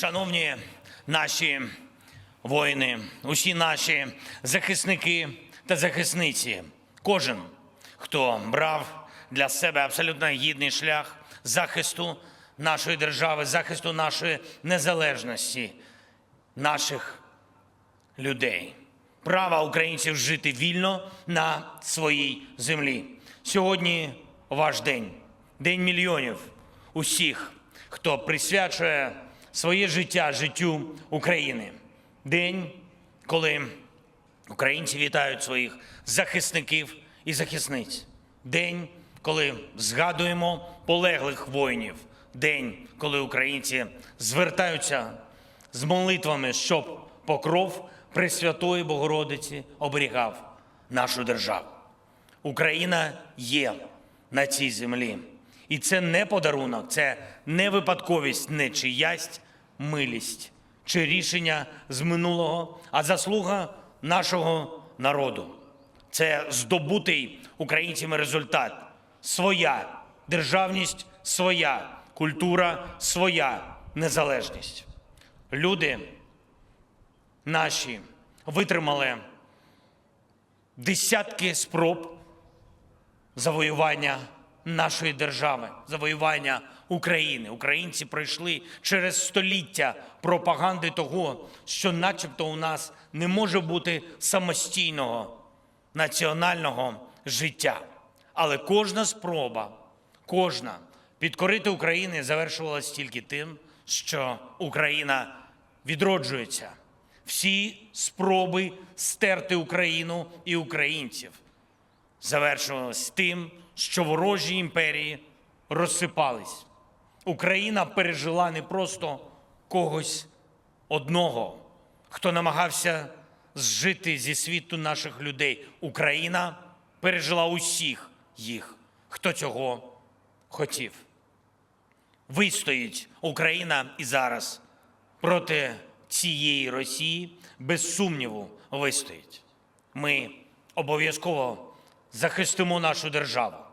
Шановні наші воїни, усі наші захисники та захисниці, кожен, хто брав для себе абсолютно гідний шлях захисту нашої держави, захисту нашої незалежності, наших людей, права українців жити вільно на своїй землі. Сьогодні ваш день, день мільйонів усіх, хто присвячує своє життя життю України. День, коли українці вітають своїх захисників і захисниць. День, коли згадуємо полеглих воїнів. День, коли українці звертаються з молитвами, щоб покров Пресвятої Богородиці оберігав нашу державу. Україна є на цій землі. І це не подарунок, це не випадковість, не чиясь милість чи рішення з минулого, а заслуга нашого народу. Це здобутий українцями результат. Своя державність, своя культура, своя незалежність. Люди наші витримали десятки спроб завоювання нашої держави, завоювання України. Українці пройшли через століття пропаганди того, що, начебто, у нас не може бути самостійного національного життя. Але кожна спроба, кожна підкорити України завершувалась тільки тим, що Україна відроджується. Всі спроби стерти Україну і українців завершувалось тим, що ворожі імперії розсипались. Україна пережила не просто когось одного, хто намагався зжити зі світу наших людей. Україна пережила усіх їх, хто цього хотів. Вистоїть Україна і зараз проти цієї Росії, без сумніву, вистоїть. Ми обов'язково захистимо нашу державу.